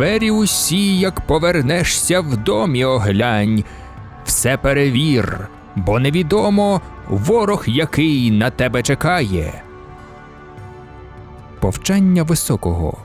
Двері усі, як повернешся в домі оглянь, все перевір, бо невідомо ворог, який на тебе чекає. Повчання високого.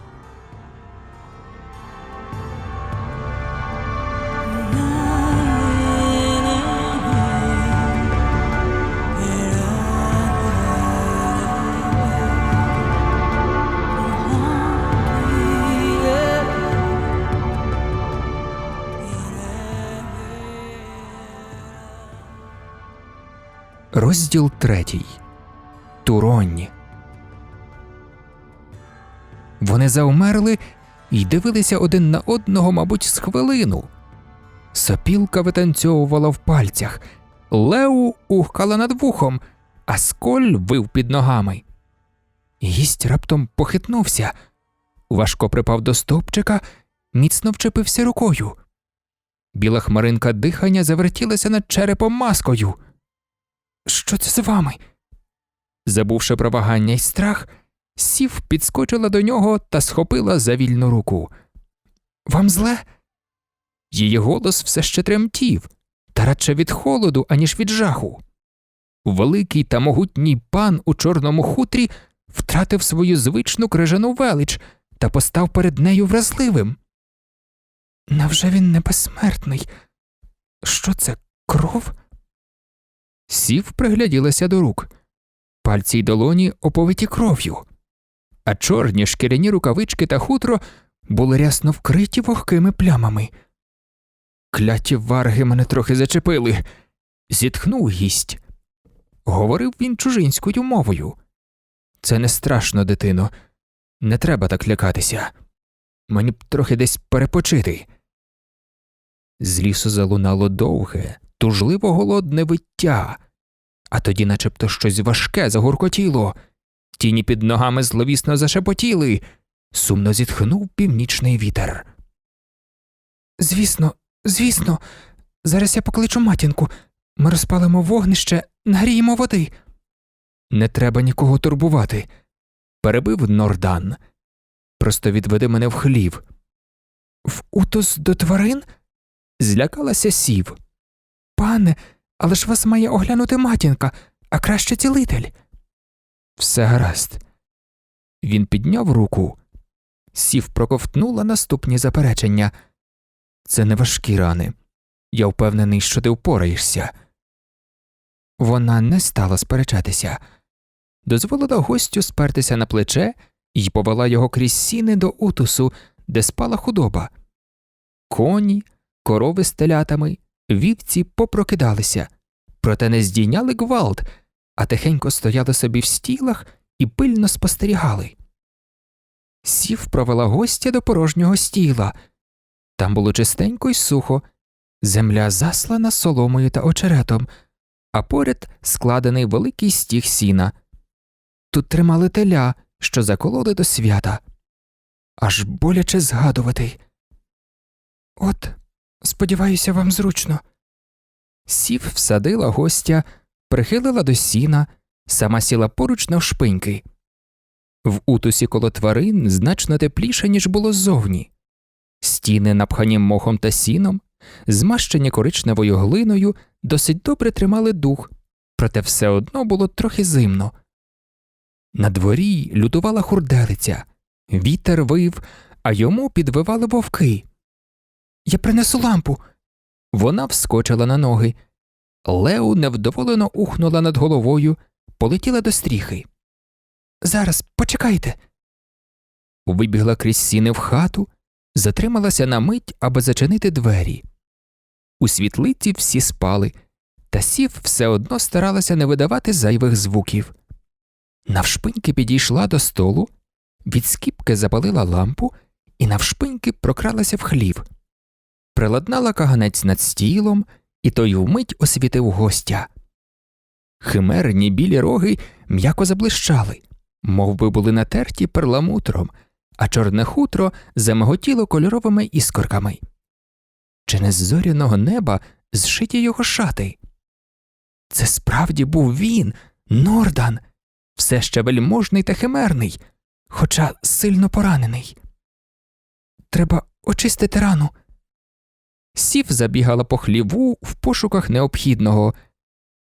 Розділ третій. Туронь. Вони заумерли і дивилися один на одного, мабуть, з хвилину. Сопілка витанцьовувала в пальцях, Леу ухкала над вухом, а сколь вив під ногами. Гість раптом похитнувся, важко припав до стовпчика, міцно вчепився рукою. Біла хмаринка дихання завертілася над черепом маскою. Що це з вами? Забувши про вагання й страх, сів підскочила до нього та схопила за вільну руку. Вам зле? Її голос все ще тремтів, та радше від холоду, аніж від жаху. Великий та могутній пан у чорному хутрі втратив свою звичну крижану велич та постав перед нею вразливим. Невже він не безсмертний? Що це кров? Сів пригляділася до рук. Пальці й долоні оповиті кров'ю, а чорні шкіряні рукавички та хутро були рясно вкриті вогкими плямами. Кляті варги мене трохи зачепили. Зітхнув гість. Говорив він чужинською мовою. Це не страшно, дитино. Не треба так лякатися. Мені б трохи десь перепочити. З лісу залунало довге, тужливо голодне виття, а тоді начебто щось важке загуркотіло, тіні під ногами зловісно зашепотіли, сумно зітхнув північний вітер. Звісно, звісно, зараз я покличу матінку. Ми розпалимо вогнище, нагріємо води. Не треба нікого турбувати, перебив Нордан. Просто відведи мене в хлів. В утус до тварин? Злякалася сів. Пане, але ж вас має оглянути матінка, а краще цілитель. Все гаразд. Він підняв руку. Сів проковтнула наступні заперечення. Це не важкі рани. Я впевнений, що ти впораєшся. Вона не стала сперечатися, дозволила гостю спертися на плече і повела його крізь сіни до утусу, де спала худоба. Коні, корови з телятами, вівці попрокидалися, проте не здійняли гвалт, а тихенько стояли собі в стілах і пильно спостерігали. Сів провела гостя до порожнього стіла. Там було чистенько й сухо, земля заслана соломою та очеретом, а поряд складений великий стіг сіна. Тут тримали теля, що закололи до свята. Аж боляче згадувати. От, сподіваюся, вам зручно. Сів всадила гостя, прихилила до сіна, сама сіла поруч навшпиньки. В утусі коло тварин значно тепліше, ніж було ззовні. Стіни, напхані мохом та сіном, змащені коричневою глиною, досить добре тримали дух, проте все одно було трохи зимно. На дворі лютувала хурделиця, вітер вив, а йому підвивали вовки. Я принесу лампу. Вона вскочила на ноги. Лео невдоволено ухнула над головою, полетіла до стріхи. Зараз почекайте. Вибігла крізь сіни в хату, затрималася на мить, аби зачинити двері. У світлиці всі спали, та сів все одно старалася не видавати зайвих звуків. Навшпиньки підійшла до столу, від скіпки запалила лампу і навшпиньки прокралася в хлів. Приладнала каганець над стілом, і той вмить освітив гостя. Химерні білі роги м'яко заблищали, мов би були натерті перламутром, а чорне хутро замиготіло кольоровими іскорками. Чи не з зоряного неба зшиті його шати? Це справді був він, Нордан, все ще вельможний та химерний, хоча сильно поранений. Треба очистити рану. Сів забігала по хліву в пошуках необхідного.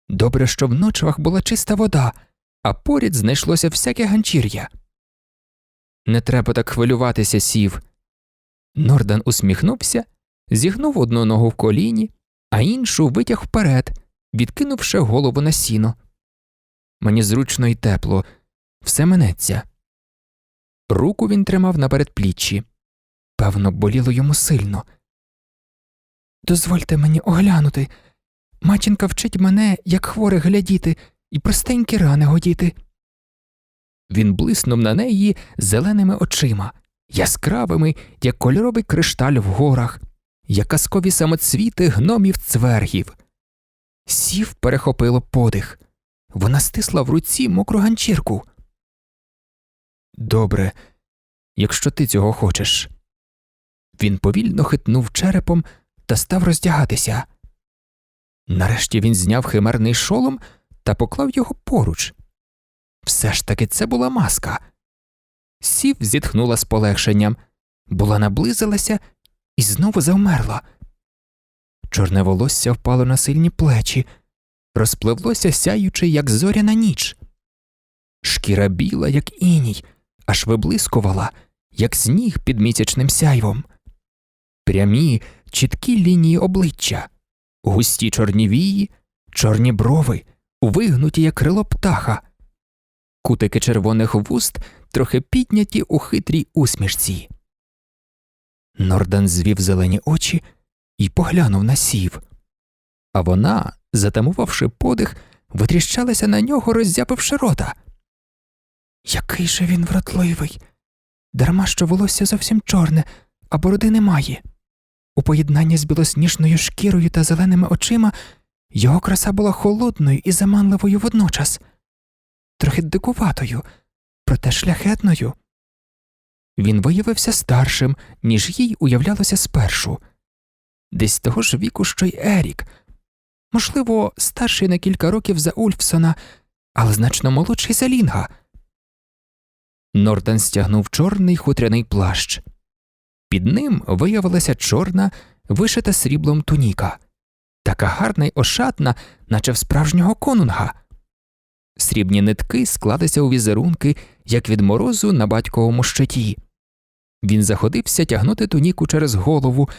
Добре, що в ночвах була чиста вода, а поряд знайшлося всяке ганчір'я. Не треба так хвилюватися, сів. Нордан усміхнувся, зігнув одну ногу в коліні, а іншу витяг вперед, відкинувши голову на сіно. Мені зручно і тепло, все минеться. Руку він тримав на передпліччі. Певно, боліло йому сильно. Дозвольте мені оглянути. Матінка вчить мене, як хворе глядіти, і простенькі рани годіти. Він блиснув на неї зеленими очима, яскравими, як кольоровий кришталь в горах, як казкові самоцвіти гномів цвергів. Сів перехопило подих. Вона стисла в руці мокру ганчірку. Добре, якщо ти цього хочеш. Він повільно хитнув черепом та став роздягатися. Нарешті він зняв химерний шолом та поклав його поруч. Все ж таки це була маска. Сів зітхнула з полегшенням, була наблизилася і знову завмерла. Чорне волосся впало на сильні плечі, розпливлося сяючи, як зоряна ніч. Шкіра біла, як іній, аж виблискувала, як сніг під місячним сяйвом. Прямі, чіткі лінії обличчя, густі чорні вії, чорні брови, вигнуті, як крило птаха, кутики червоних вуст трохи підняті у хитрій усмішці. Нордан звів зелені очі і поглянув на сів, а вона, затамувавши подих, витріщалася на нього, роззяпивши рота. Який же він вродливий, дарма що волосся зовсім чорне, а бороди немає. У поєднанні з білосніжною шкірою та зеленими очима його краса була холодною і заманливою водночас, трохи дикуватою, проте шляхетною. Він виявився старшим, ніж їй уявлялося спершу, десь того ж віку, що й Ерік, можливо, старший на кілька років за Ульфсона, але значно молодший за Лінга. Нордан стягнув чорний хутряний плащ. Під ним виявилася чорна, вишита сріблом туніка, така гарна й ошатна, наче в справжнього конунга. Срібні нитки склалися у візерунки, як від морозу на батьковому щиті. Він заходився тягнути туніку через голову,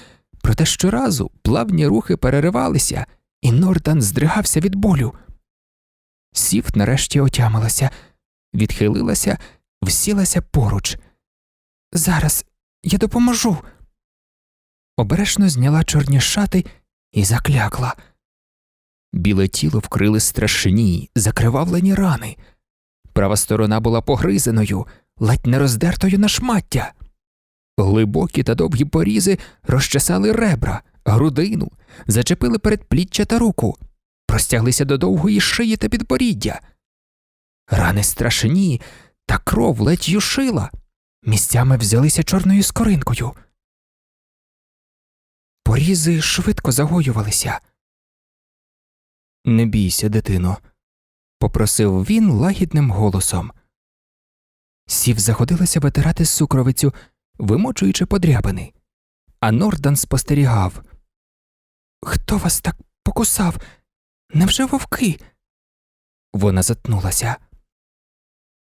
проте щоразу плавні рухи переривалися, і Нордан здригався від болю. Сів нарешті отямилася, відхилилася, всілася поруч. Зараз я допоможу. Обережно зняла чорні шати і заклякла. Біле тіло вкрили страшні, закривавлені рани. Права сторона була погризеною, ледь не роздертою на шмаття. Глибокі та довгі порізи розчесали ребра, грудину, зачепили передпліччя та руку, простяглися до довгої шиї та підборіддя. Рани страшні, та кров ледь юшила, місцями взялися чорною скоринкою. Порізи швидко загоювалися. Не бійся, дитино, попросив він лагідним голосом. Сів заходилася витирати сукровицю, вимочуючи подрябини, а Нордан спостерігав. Хто вас так покусав? Невже вовки? Вона затнулася.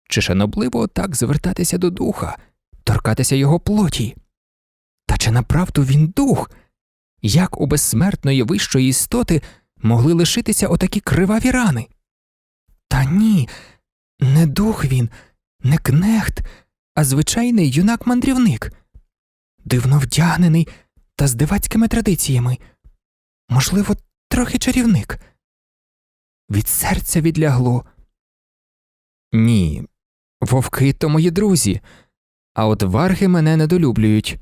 Чи шанобливо так звертатися до духа, торкатися його плоті? Та чи направду він дух? Як у безсмертної вищої істоти могли лишитися отакі криваві рани? Та ні, не дух він, не кнехт, а звичайний юнак-мандрівник, дивно вдягнений та з дивацькими традиціями, можливо, трохи чарівник. Від серця відлягло. Ні, вовки то мої друзі, а от варги мене недолюблюють.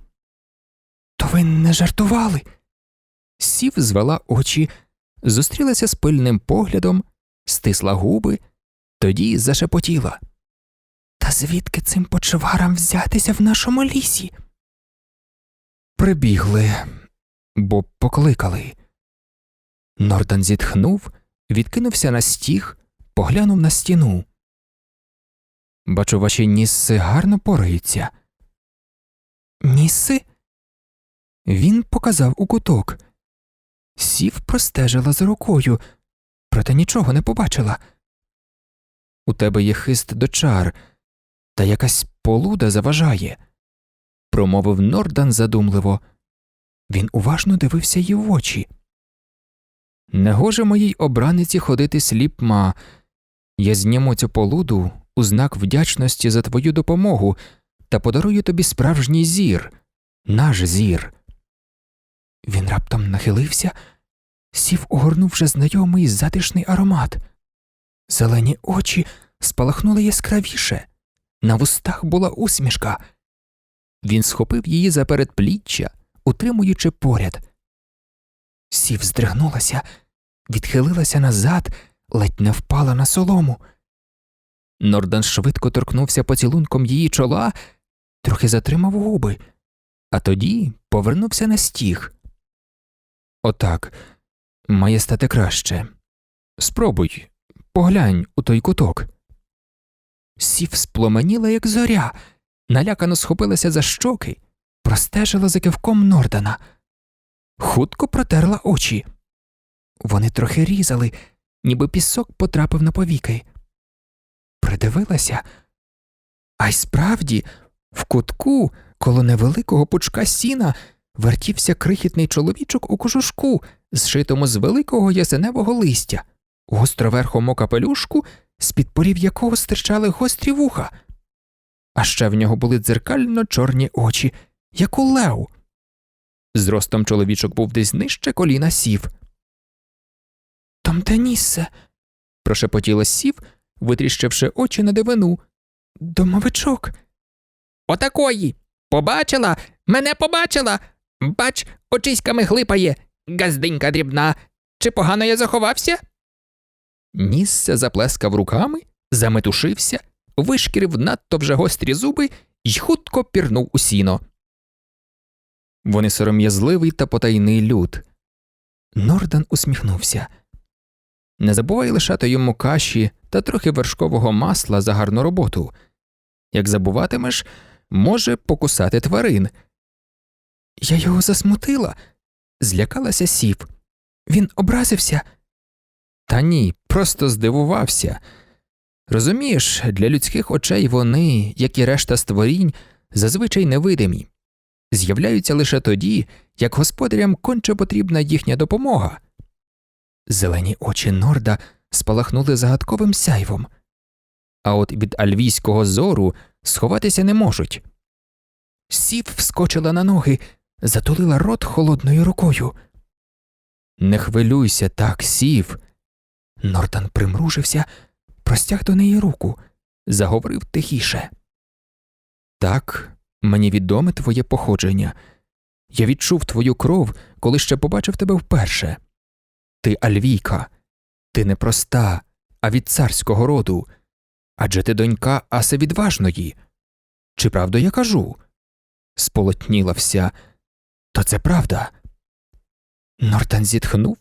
То ви не жартували? Сів звела очі, зустрілася з пильним поглядом, стисла губи, тоді зашепотіла. Та звідки цим почварам взятися в нашому лісі? Прибігли, бо покликали. Нордан зітхнув, відкинувся на стіг, поглянув на стіну. Бачу, ваші ніси гарно пораються. Ніси? Він показав у куток. Сів простежила за рукою, проте нічого не побачила. У тебе є хист до чар, та якась полуда заважає, промовив Нордан задумливо. Він уважно дивився їй в очі. Негоже моїй обраниці ходити сліпма. Я зніму цю полуду у знак вдячності за твою допомогу та подарую тобі справжній зір, наш зір. Він раптом нахилився, сів, огорнувши знайомий затишний аромат. Зелені очі спалахнули яскравіше, на вустах була усмішка. Він схопив її за передпліччя, утримуючи поряд. Сів здригнулася, відхилилася назад, ледь не впала на солому. Нордан швидко торкнувся поцілунком її чола, трохи затримав губи, а тоді повернувся на стіг. Отак, має стати краще. Спробуй, поглянь у той куток. Сів спломеніла, як зоря, налякано схопилася за щоки, простежила за кивком Нордана, хутко протерла очі. Вони трохи різали, ніби пісок потрапив на повіки. Придивилася, а й справді, в кутку, коло невеликого пучка сіна, вертівся крихітний чоловічок у кожушку, зшитому з великого ясеневого листя, гостроверхому капелюшку, з-під порів якого стирчали гострі вуха, а ще в нього були дзеркально чорні очі, як у лев. Зростом чоловічок був десь нижче коліна сів. Там Деніссе, прошепотіла сів, витріщивши очі на дивину. Домовичок. Отакої. Побачила, мене побачила. Бач, очиськами глипає, газденька дрібна. Чи погано я заховався? Нісся заплескав руками, заметушився, вишкірив надто вже гострі зуби й хутко пірнув у сіно. Вони сором'язливий та потайний люд. Нордан усміхнувся. Не забувай лишати йому каші та трохи вершкового масла за гарну роботу. Як забуватимеш, може покусати тварин. Я його засмутила, злякалася сів. Він образився. Та ні, просто здивувався. Розумієш, для людських очей вони, як і решта створінь, зазвичай невидимі, з'являються лише тоді, як господарям конче потрібна їхня допомога. Зелені очі Норда спалахнули загадковим сяйвом, а от від альвійського зору сховатися не можуть. Сів вскочила на ноги, затулила рот холодною рукою. Не хвилюйся так, сів. Нортан примружився, простяг до неї руку, заговорив тихіше. Так, мені відоме твоє походження. Я відчув твою кров, коли ще побачив тебе вперше. Ти альвійка, ти не проста, а від царського роду. Адже ти донька асе відважної. Чи правду я кажу? Сполотніла вся. То це правда. Нортан зітхнув,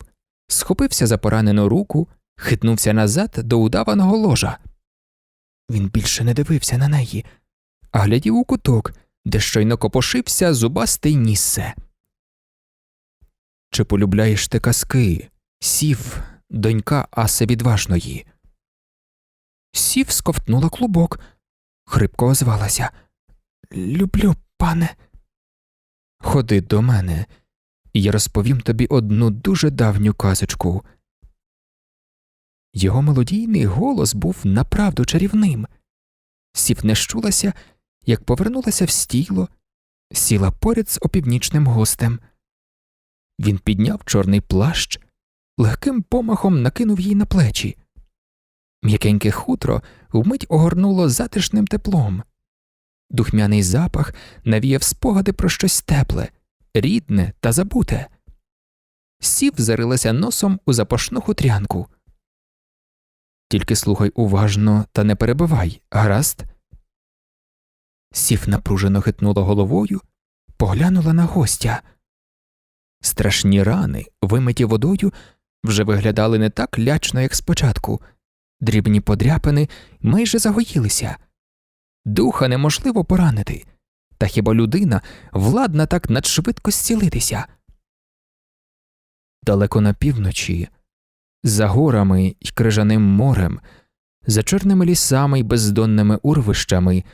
схопився за поранену руку, хитнувся назад до удаваного ложа. Він більше не дивився на неї, а глядів у куток, де щойно копошився зубастий ніссе. Чи полюбляєш ти казки? Сів, донька аси відважної. Сів сковтнула клубок, хрипко озвалася. Люблю, пане. Ходи до мене, я розповім тобі одну дуже давню казочку. Його мелодійний голос був направду чарівним. Сів не щулася, як повернулася в стіло, сіла поряд з опівнічним гостем. Він підняв чорний плащ, легким помахом накинув їй на плечі. М'якеньке хутро вмить огорнуло затишним теплом. Духмяний запах навіяв спогади про щось тепле, рідне та забуте. Сів зарилася носом у запашну хутрянку. Тільки слухай уважно та не перебивай, гаразд. Сів напружено хитнула головою, поглянула на гостя. Страшні рани, вимиті водою, вже виглядали не так лячно, як спочатку, дрібні подряпини майже загоїлися. Духа неможливо поранити, та хіба людина владна так надшвидко зцілитися? Далеко на півночі, за горами й крижаним морем, за чорними лісами й бездонними урвищами,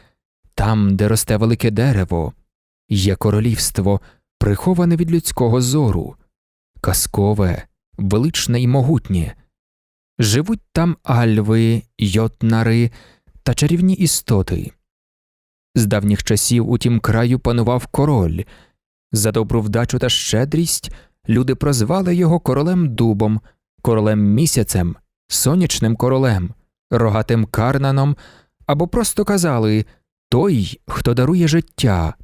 там, де росте велике дерево, є королівство, приховане від людського зору, казкове, величне й могутнє. Живуть там альви, йотнари та чарівні істоти. З давніх часів у тім краю панував король. За добру вдачу та щедрість люди прозвали його королем дубом, королем місяцем, сонячним королем, рогатим карнаном або просто казали той, хто дарує життя.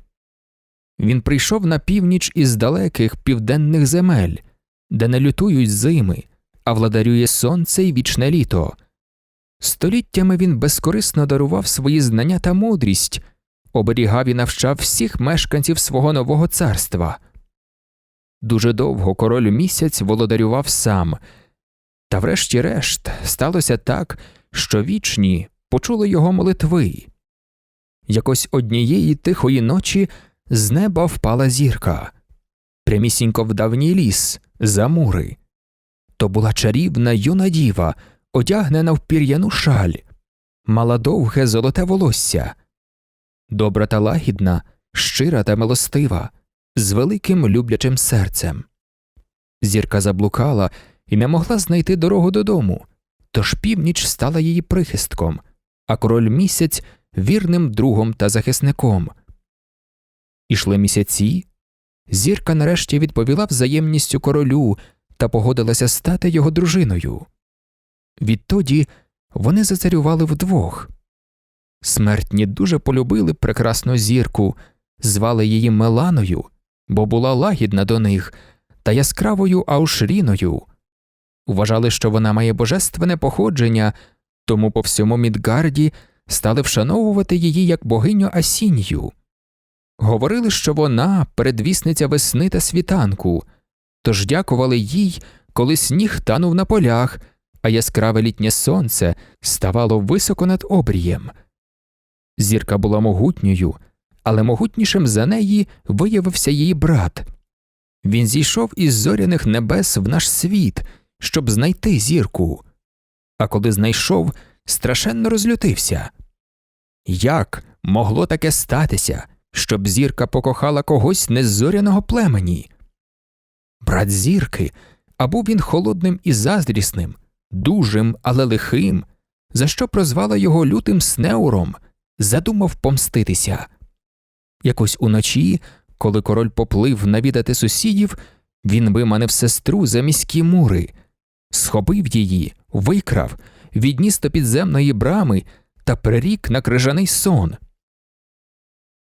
Він прийшов на північ із далеких південних земель, де не лютують зими, а владарює сонце й вічне літо. Століттями він безкорисно дарував свої знання та мудрість, оберігав і навчав всіх мешканців свого нового царства. Дуже довго король місяць володарював сам, та врешті-решт сталося так, що вічні почули його молитви. Якось однієї тихої ночі з неба впала зірка, прямісінько в давній ліс, за мури. То була чарівна юна діва, одягнена в пір'яну шаль, мала довге золоте волосся, добра та лагідна, щира та милостива, з великим люблячим серцем. Зірка заблукала і не могла знайти дорогу додому, тож північ стала її прихистком, а король місяць вірним другом та захисником. Ішли місяці. Зірка нарешті відповіла взаємністю королю та погодилася стати його дружиною. Відтоді вони зацарювали вдвох. Смертні дуже полюбили прекрасну зірку, звали її Меланою, бо була лагідна до них, та яскравою Аушріною. Вважали, що вона має божественне походження, тому по всьому Мідгарді стали вшановувати її як богиню Асінью. Говорили, що вона передвісниця весни та світанку, тож дякували їй, коли сніг танув на полях, а яскраве літнє сонце ставало високо над обрієм. Зірка була могутньою, але могутнішим за неї виявився її брат. Він зійшов із зоряних небес в наш світ, щоб знайти зірку. А коли знайшов, страшенно розлютився. Як могло таке статися, щоб зірка покохала когось не з зоряного племені? Брат зірки, а був він холодним і заздрісним, дужим, але лихим, за що прозвала його лютим снеуром, задумав помститися. Якось уночі, коли король поплив навідати сусідів, він виманив сестру за міські мури, схопив її, викрав, відніс до підземної брами та прирік на крижаний сон.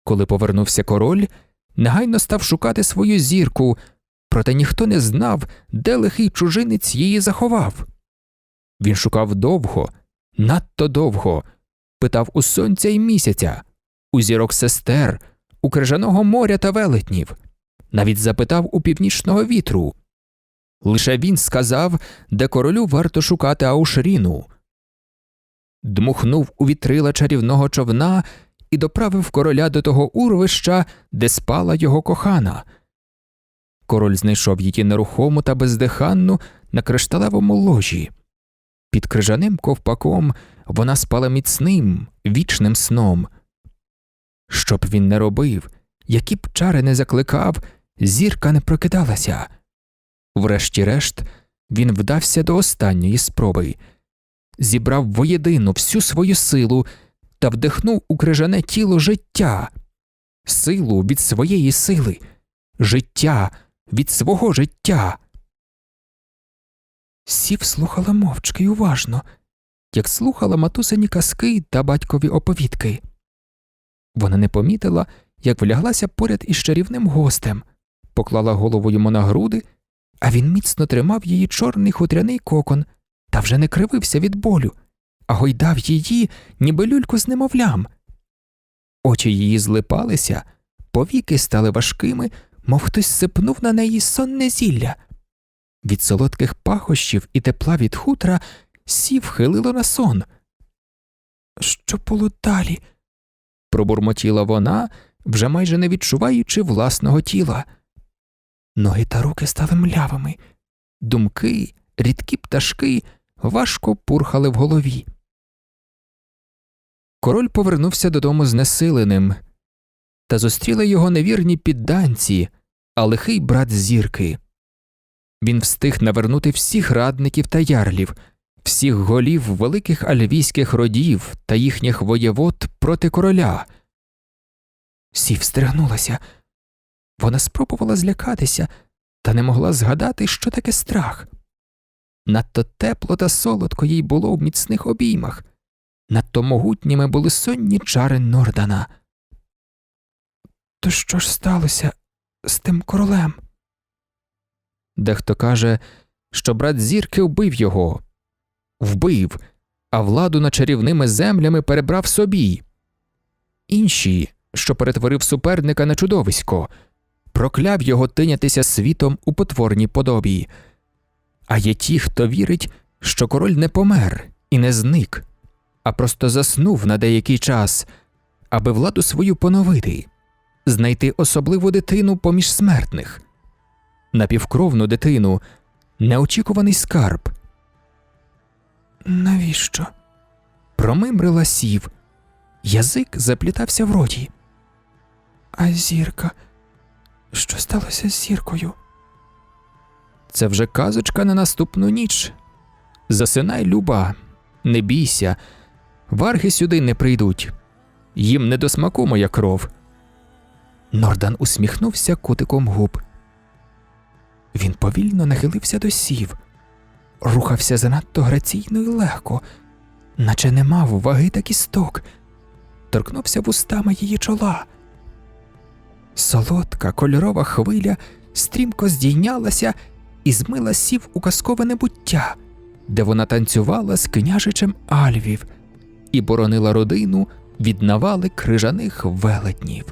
Коли повернувся король, негайно став шукати свою зірку, проте ніхто не знав, де лихий чужинець її заховав. Він шукав довго, надто довго, питав у сонця й місяця, у зірок сестер, у крижаного моря та велетнів, навіть запитав у північного вітру. Лише він сказав, де королю варто шукати Аушріну. Дмухнув у вітрила чарівного човна і доправив короля до того урвища, де спала його кохана. Король знайшов її нерухому та бездиханну на кришталевому ложі. Під крижаним ковпаком вона спала міцним, вічним сном. Що б він не робив, які б чари не закликав, зірка не прокидалася. Врешті-решт, він вдався до останньої спроби, зібрав воєдину всю свою силу та вдихнув у крижане тіло життя, силу від своєї сили, життя від свого життя. Сів слухала мовчки й уважно, як слухала матусині казки та батькові оповідки. Вона не помітила, як вляглася поряд із чарівним гостем, поклала голову йому на груди, а він міцно тримав її чорний хутряний кокон та вже не кривився від болю, а гойдав її, ніби люльку з немовлям. Очі її злипалися, повіки стали важкими, мов хтось сипнув на неї сонне зілля. Від солодких пахощів і тепла від хутра сів хилило на сон. Що було далі? пробурмотіла вона, вже майже не відчуваючи власного тіла. Ноги та руки стали млявими, думки, рідкі пташки важко пурхали в голові. Король повернувся додому знесиленим, та зустріли його невірні підданці, а лихий брат зірки. Він встиг навернути всіх радників та ярлів, всіх голів великих альвійських родів та їхніх воєвод проти короля. Сів стригнулася. Вона спробувала злякатися, та не могла згадати, що таке страх. Надто тепло та солодко їй було в міцних обіймах, надто могутніми були сонні чари Нордана. То що ж сталося з тим королем? Дехто каже, що брат зірки вбив його, вбив, а владу над чарівними землями перебрав собі. Інші, що перетворив суперника на чудовисько, прокляв його тинятися світом у потворній подобі. А є ті, хто вірить, що король не помер і не зник, а просто заснув на деякий час, аби владу свою поновити, знайти особливу дитину поміж смертних, напівкровну дитину, неочікуваний скарб. Навіщо? Промимрила сів, язик заплітався в роті. А зірка, що сталося з зіркою? Це вже казочка на наступну ніч. Засинай, люба, не бійся, варги сюди не прийдуть. Їм не до смаку моя кров. Нордан усміхнувся кутиком губ. Він повільно нахилився до сів, рухався занадто граційно і легко, наче не мав ваги та кісток, торкнувся вустами її чола. Солодка кольорова хвиля стрімко здійнялася і змила сів у казкове небуття, де вона танцювала з княжичем Альвів і боронила родину від навали крижаних велетнів.